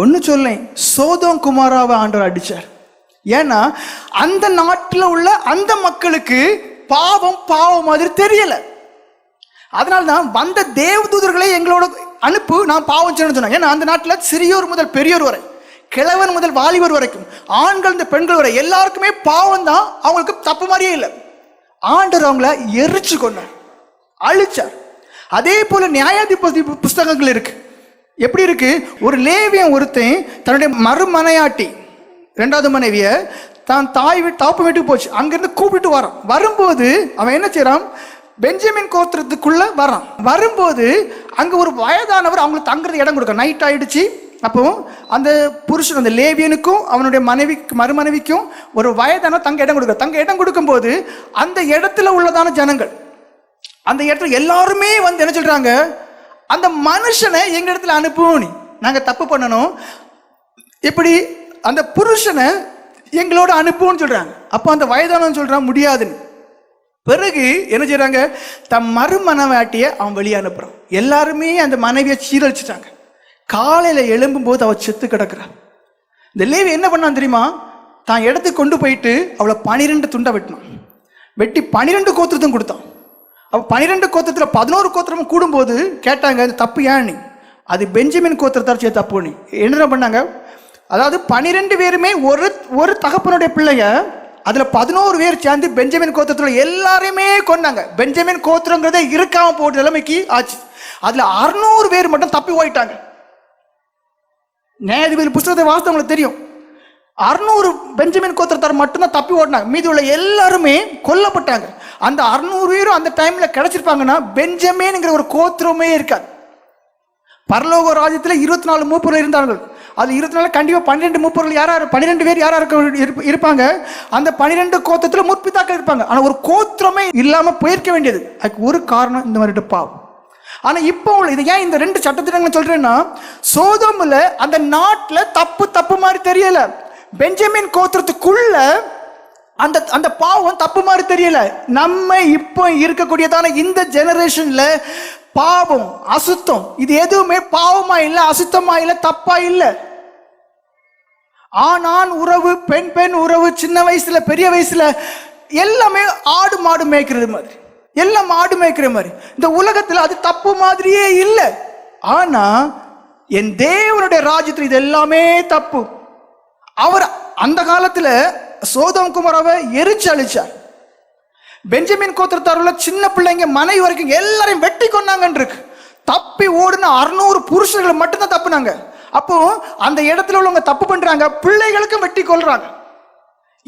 ஒன்று சொல்லேன். சோதம் குமாராவை ஆண்டவர் அடிச்சார். ஏன்னா அந்த நாட்டில் உள்ள அந்த மக்களுக்கு பாவம் பாவம் மாதிரி தெரியலை. அதனால தான் வந்த தேவதூதர்களை எங்களோட அனுப்பு நான் பாவம் செய்யணும்னு சொன்னேன் ஏன்னா அந்த நாட்டில் சிறியோர் முதல் பெரியோர் வரை கிழவன் முதல் வாலிபர் வரைக்கும் ஆண்கள் இந்த பெண்கள் வரை எல்லாருக்குமே பாவம் தான். அவங்களுக்கு தப்பு மாதிரியே இல்லை. ஆண்டவர் அவங்கள எரிச்சு கொண்டார். அழிச்சார். அதே போல நியாயாதிபதி புஸ்தகங்கள் இருக்குது எப்படி இருக்கு? ஒரு லேவியன் ஒருத்தன் தன்னுடைய மறுமனையாட்டி ரெண்டாவது மனைவிய தான் தாய் வீட்டு தாப்பு வீட்டுக்கு போச்சு. அங்கிருந்து கூப்பிட்டு வரான். வரும்போது அவன் என்ன செய்கிறான் பெஞ்சமின் கோத்திரத்துக்குள்ள வரான். வரும்போது அங்க ஒரு வயதானவர் அவங்களுக்கு தங்குறது இடம் கொடுக்க. நைட் ஆயிடுச்சு. அப்போ அந்த புருஷன் அந்த லேவியனுக்கும் அவனுடைய மனைவி மறுமனைவிக்கும் ஒரு வயதான தங்க இடம் கொடுக்க. தங்க இடம் கொடுக்கும்போது அந்த இடத்துல உள்ளதான ஜனங்கள் அந்த இடத்துல எல்லாருமே வந்து என்ன சொல்றாங்க? அந்த மனுஷனை எங்கள் இடத்துல அனுப்புவோம் நீ? தப்பு பண்ணணும். இப்படி அந்த புருஷனை எங்களோட அனுப்புவோம்னு சொல்கிறாங்க அப்போ அந்த வயதானவன் சொல்கிறான் முடியாதுன்னு பிறகு என்ன செய்கிறாங்க தம் மறுமனவாட்டிய அவன் வெளியே அனுப்புகிறான் எல்லாருமே அந்த மனைவியை சீரழிச்சிட்டாங்க. காலையில் எழும்பும்போது அவள் செத்து கிடக்கிறான் இந்த லேவி என்ன பண்ணான் தெரியுமா? தான் இடத்துக்கு கொண்டு போயிட்டு அவளை பனிரெண்டு துண்டை வெட்டினான். வெட்டி பனிரெண்டு கோத்திரத்தும் கொடுத்தான். அவன் பன்னிரெண்டு கோத்திரத்தில் பதினோரு கோத்திரமும் கூடும்போது கேட்டாங்க அது தப்பு ஏன் நீ? அது பெஞ்சமின் கோத்திரத்தார் செய்ய தப்பு நீ. என்ன பண்ணாங்க? அதாவது பனிரெண்டு பேருமே ஒரு ஒரு தகப்பனுடைய பிள்ளைங்க அதில் பதினோரு பேர் சேர்ந்து பெஞ்சமின் கோத்திரத்தில் எல்லாரையுமே கொண்டாங்க பெஞ்சமின் கோத்திரங்கிறதே இருக்காமல் போட்டு நிலைமைக்கு ஆச்சு. அதில் அறுநூறு பேர் மட்டும் தப்பி ஓயிட்டாங்க நியாயாதிபதி புஸ்தகத்தை வாசித்து தெரியும். அறுநூறு பெஞ்சமின் கோத்திரத்தார் மட்டும்தான் தப்பி ஓடினாங்க. மீதி உள்ள எல்லாருமே கொல்லப்பட்டாங்க. அந்த அறுநூறு பேரும் அந்த டைம்ல கிடைச்சிருப்பாங்கன்னா பெஞ்சமேனுங்கிற ஒரு கோத்திரமே இருக்காது. பரலோக ராஜ்யத்தில் இருபத்தி நாலு மூப்பர்கள் இருந்தார்கள். அது இருபத்தி நாலு கண்டிப்பாக பன்னிரெண்டு மூப்பர்கள் யாரா பன்னிரெண்டு பேர் யாரா இருக்க இருப்பாங்க. அந்த பன்னிரெண்டு கோத்திரத்தில் முற்பிதாக்கள் இருப்பாங்க. ஆனால் ஒரு கோத்திரமே இல்லாமல் போயிருக்க வேண்டியது. அதுக்கு ஒரு காரணம் இந்த மாதிரி பாவம். ஆனால் இப்போ உள்ள இது ஏன் இந்த ரெண்டு சட்டத்திட்டங்கள் சொல்றேன்னா சோதமில் அந்த நாட்டில் தப்பு தப்பு மாதிரி தெரியல. பெஞ்சமின் கோத்திரத்துக்குள்ள அந்த அந்த பாவம் தப்பு மாதிரி தெரியல. நம்ம இப்போ இருக்கக்கூடியதான இந்த ஜெனரேஷன்ல பாவம் அசுத்தம் இது எதுவுமே பாவமா இல்லை அசுத்தமா இல்லை தப்பா இல்லை. ஆண் ஆண் உறவு பெண் பெண் உறவு சின்ன வயசுல பெரிய வயசுல எல்லாமே ஆடு மாடு மேய்க்கிறது மாதிரி. எல்லாம் மாடு மேய்க்கிற மாதிரி. இந்த உலகத்துல அது தப்பு மாதிரியே இல்லை. ஆனா என் தேவனுடைய ராஜ்யத்தில் இது எல்லாமே தப்பு. அவர் அந்த காலத்துல சோதம் குமாராவை எரிச்சு அழிச்சார். பெஞ்சமின் கோத்திரத்தாருல சின்ன பிள்ளைங்க மனைவி வரைக்கும் எல்லாரையும் வெட்டி கொண்டாங்கன்னு இருக்கு தப்பி ஓடுன அறுநூறு புருஷர்களை மட்டும்தான் தப்புனாங்க. அப்போ அந்த இடத்துல உள்ளவங்க தப்பு பண்றாங்க பிள்ளைகளுக்கும் வெட்டி கொள்றாங்க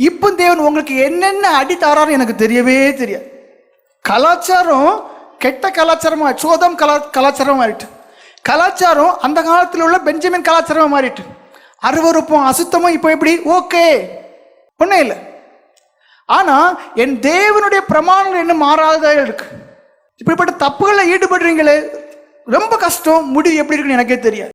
இப்போ தேவன் உங்களுக்கு என்னென்ன அடி தாராரு எனக்கு தெரியவே தெரியாது. கலாச்சாரம் கெட்ட கலாச்சாரமா சோதம் கலா கலாச்சாரம் மாறிட்டு. கலாச்சாரம் அந்த காலத்தில் உள்ள பெஞ்சமின் கலாச்சாரமா மாறிட்டு. அருவருப்பும் அசுத்தமும் இப்போ எப்படி? ஓகே. ஒன்றும் இல்லை. ஆனால் என் தேவனுடைய பிரமாணங்கள் இன்னும் மாறாததாக இருக்கு. இப்படிப்பட்ட தப்புகளில் ஈடுபடுறீங்களே ரொம்ப கஷ்டம் முடிவு எப்படி இருக்குன்னு எனக்கே தெரியாது.